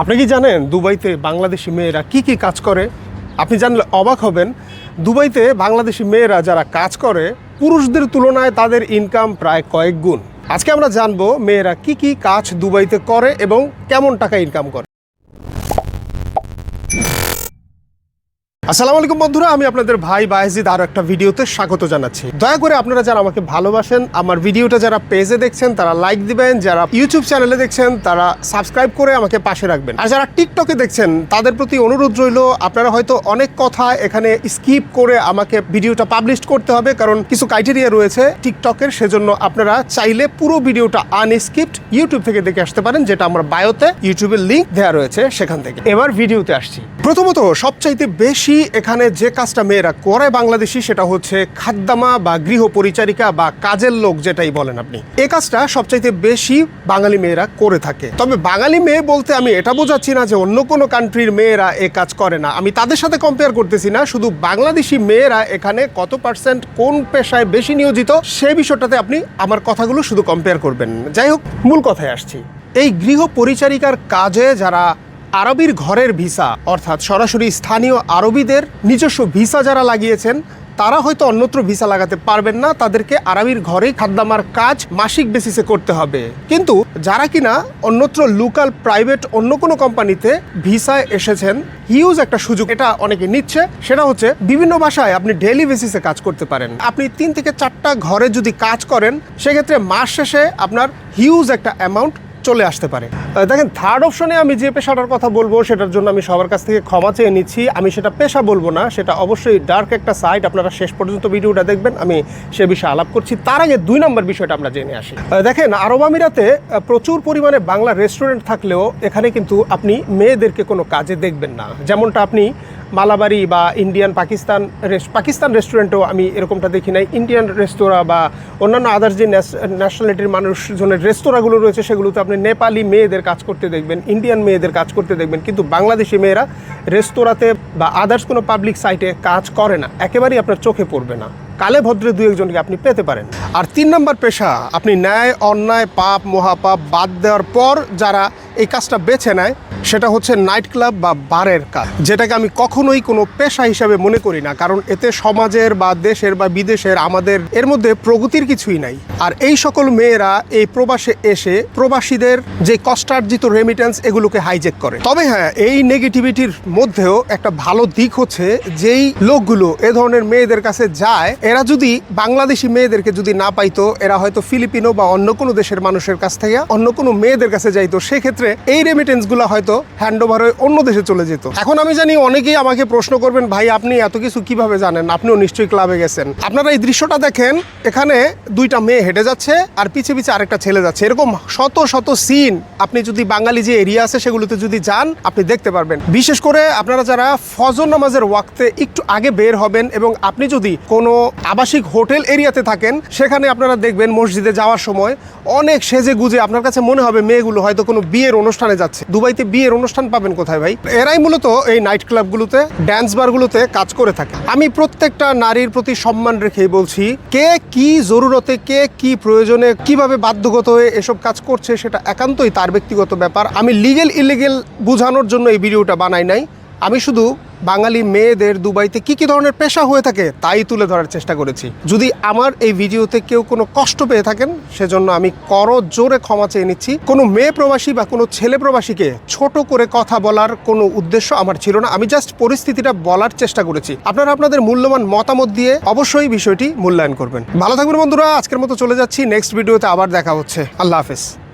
আপনি কি জানেন দুবাইতে বাংলাদেশি মেয়েরা কি কি কাজ করে? আপনি জানলে অবাক হবেন। দুবাইতে বাংলাদেশি মেয়েরা যারা কাজ করে, পুরুষদের তুলনায় তাদের ইনকাম প্রায় কয়েক গুণ। আজকে আমরা জানব মেয়েরা কি কি কাজ দুবাইতে করে এবং কেমন টাকা ইনকাম করে। আসসালামু আলাইকুম বন্ধুরা, আমি আপনাদের ভাই বায়েজিদ আরও একটা ভিডিওতে স্বাগত জানাচ্ছি। দয়া করে আপনারা যারা আমাকে ভালোবাসেন, আমার ভিডিওটা যারা পেজে দেখছেন, তারা লাইক দিবেন, যারা ইউটিউব চ্যানেলে দেখছেন, তারা সাবস্ক্রাইব করে আমাকে পাশে রাখবেন। আর যারা টিকটকে দেখছেন, তাদের প্রতি অনুরোধ রইল, আপনারা হয়তো অনেক কথা এখানে স্কিপ করে আমাকে ভিডিওটা পাবলিশ করতে হবে, কারণ কিছু ক্রাইটেরিয়া রয়েছে টিকটকের সেজন্য আপনারা চাইলে পুরো ভিডিওটা আনস্কিপ্ট ইউটিউব থেকে দেখে আসতে পারেন, যেটা আমার বায়োতে ইউটিউবের লিঙ্ক দেওয়া রয়েছে সেখান থেকে। এবার ভিডিওতে আসছি। প্রথমত, সবচাইতে বেশি এখানে যে কাজটা মেয়েরা করে বাংলাদেশি সেটা হচ্ছে খাদ্দামা বা গৃহ পরিচারিকা বা কাজের লোক যেটাই বলেন আপনি। এ কাজটা সবচাইতে বেশি বাঙালি মেয়েরা করে থাকে। তবে বাঙালি মেয়ে বলতে আমি এটা বোঝাচ্ছি না যে অন্য কোনো কান্ট্রির মেয়েরা এ কাজ করে না। আমি তাদের সাথে কম্পেয়ার করতেছি না, শুধু বাংলাদেশি মেয়েরা এখানে কত পার্সেন্ট কোন পেশায় বেশি নিয়োজিত সেই বিষয়টাতে আপনি আমার কথাগুলো শুধু কম্পেয়ার করবেন। যাই হোক, মূল কথায় আসছি। এই গৃহ পরিচারিকার কাজে যারা আরবির ঘরের ভিসা। অর্থাৎ সরাসরি স্থানীয় আরবিদের নিজস্ব ভিসা যারা লাগিয়েছেন, তারা হয়তো অন্যত্র ভিসা লাগাতে পারবেন না। তাদেরকে আরবির ঘরেই খাদ্যামার কাজ মাসিক বেসিসে করতে হবে। কিন্তু যারা কিনা অন্যত্র লোকাল প্রাইভেট অন্য কোনো কোম্পানিতে ভিসায় এসেছেন হিউজ একটা সুযোগ এটা অনেকে নিচ্ছে। সেটা হচ্ছে বিভিন্ন ভাষায় আপনি ডেইলি বেসিসে কাজ করতে পারেন। আপনি তিন থেকে চারটা ঘরে যদি কাজ করেন, সেক্ষেত্রে মাস শেষে আপনার হিউজ একটা অ্যামাউন্ট চলে আসতে পারে। দেখেন থার্ড অপশনে আমি যে পেশাটার কথা বলব, সেটার জন্য আমি সবার কাছ থেকে ক্ষমা চেয়ে নিচ্ছি। আমি সেটা পেশা বলব না, সেটা অবশ্যই ডার্ক একটা সাইট আপনারা শেষ পর্যন্ত ভিডিওটা দেখবেন, আমি সে বিষয়ে আলাপ করছি। তার আগে দুই নম্বর বিষয়টা আমরা জেনে আসি। দেখেন, আরব আমিরাতে প্রচুর পরিমাণে বাংলা রেস্টুরেন্ট থাকলেও এখানে কিন্তু আপনি মেয়েদেরকে কোনো কাজে দেখবেন না। যেমনটা আপনি মালাবাড়ি বা ইন্ডিয়ান পাকিস্তান পাকিস্তান রেস্টুরেন্টেও আমি এরকমটা দেখি নাই। ইন্ডিয়ান রেস্তোরাঁ বা অন্যান্য আদার্স যে ন্যাশনালিটির মানুষজনের রেস্তোরাঁগুলো রয়েছে, সেগুলোতে আপনি নেপালি মেয়েদের কাজ করতে দেখবেন ইন্ডিয়ান মেয়েদের কাজ করতে দেখবেন। কিন্তু বাংলাদেশি মেয়েরা রেস্তোরাঁতে বা আদার্স কোনো পাবলিক সাইটে কাজ করে না। একেবারেই আপনার চোখে পড়বে না। কালে ভদ্রে দু একজনকে আপনি পেতে পারেন। আর তিন নম্বর পেশা, আপনি ন্যায়, অন্যায়, পাপ, মহাপাপ বাদ দেওয়ার পর যারা এই কাজটা বেছে নেয়, সেটা হচ্ছে নাইট ক্লাব বা বারের কাজ। যেটাকে আমি কখনোই কোনো পেশা হিসাবে মনে করি না, কারণ এতে সমাজের বা দেশের বা বিদেশের আমাদের এর মধ্যে প্রগতির কিছুই নাই। আর এই সকল মেয়েরা এই প্রবাসে এসে প্রবাসীদের যে কষ্টার্জিত রেমিটেন্স এগুলোকে হাইজেক করে। তবে হ্যাঁ এই নেগেটিভিটির মধ্যেও একটা ভালো দিক হচ্ছে, যেই লোকগুলো এ ধরনের মেয়েদের কাছে যায় এরা যদি বাংলাদেশি মেয়েদেরকে যদি না পাইতো, এরা হয়তো ফিলিপিনো বা অন্য কোনো দেশের মানুষের কাছ থেকে, অন্য কোনো মেয়েদের কাছে যাইতো, সেক্ষেত্রে এই রেমিটেন্সগুলো হয়তো হ্যান্ড ওভার হয়ে অন্য দেশে চলে যেত। এখন আমি জানি অনেকেই আমাকে প্রশ্ন করবেন, ভাই, আপনি এত কিছু কীভাবে জানেন? আপনিও নিশ্চয়ই ক্লাবে গেছেন। আপনারা এই দৃশ্যটা দেখেন, এখানে দুইটা মেয়ে হেঁটে যাচ্ছে আর পিছে পিছে আরেকটা ছেলে যাচ্ছে। এরকম শত শত সিন আপনি যদি বাঙালি যে এরিয়া আছে সেগুলোতে যদি যান, আপনি দেখতে পারবেন। বিশেষ করে আপনারা যারা ফজর নামাজের ওয়াক্তে একটু আগে বের হবেন এবং আপনি যদি কোনো আবাসিক হোটেল এরিয়াতে থাকেন, সেখানে আপনারা দেখবেন মসজিদে যাওয়ার সময় অনেক সেজে গুজে আপনার কাছে মনে হবে মেয়েগুলো হয়তো কোনো বিয়ের অনুষ্ঠানে যাচ্ছে। দুবাইতে বিয়ের অনুষ্ঠান পাবেন কোথায় ভাই? এরাই মূলত এই নাইট ক্লাবগুলোতে ড্যান্স বারগুলোতে কাজ করে থাকে। আমি প্রত্যেকটা নারীর প্রতি সম্মান রেখেই বলছি, কে কি জরুরতে, কে কি প্রয়োজনে, কীভাবে বাধ্যগত হয়ে এসব কাজ করছে সেটা একান্তই তার ব্যক্তিগত ব্যাপার। আমি লিগেল ইলিগেল বোঝানোর জন্য এই ভিডিওটা বানাই নাই। আমি শুধু বাঙালি মেয়েদের দুবাইতে কি কি ধরনের পেশা হয়ে থাকে তাই তুলে ধরার চেষ্টা করেছি। যদি আমার এই ভিডিওতে কেউ কোনো কষ্ট পেয়ে থাকেন, সেজন্য আমি কর জোরে ক্ষমা চেয়ে নিচ্ছি। কোনো মেয়ে প্রবাসী বা কোনো ছেলে প্রবাসীকে ছোট করে কথা বলার কোনো উদ্দেশ্য আমার ছিল না। আমি জাস্ট পরিস্থিতিটা বলার চেষ্টা করেছি। আপনারা আপনাদের মূল্যবান মতামত দিয়ে অবশ্যই বিষয়টি মূল্যায়ন করবেন। ভালো থাকবেন বন্ধুরা, আজকের মতো চলে যাচ্ছি। নেক্সট ভিডিওতে আবার দেখা হচ্ছে। আল্লাহ হাফেজ।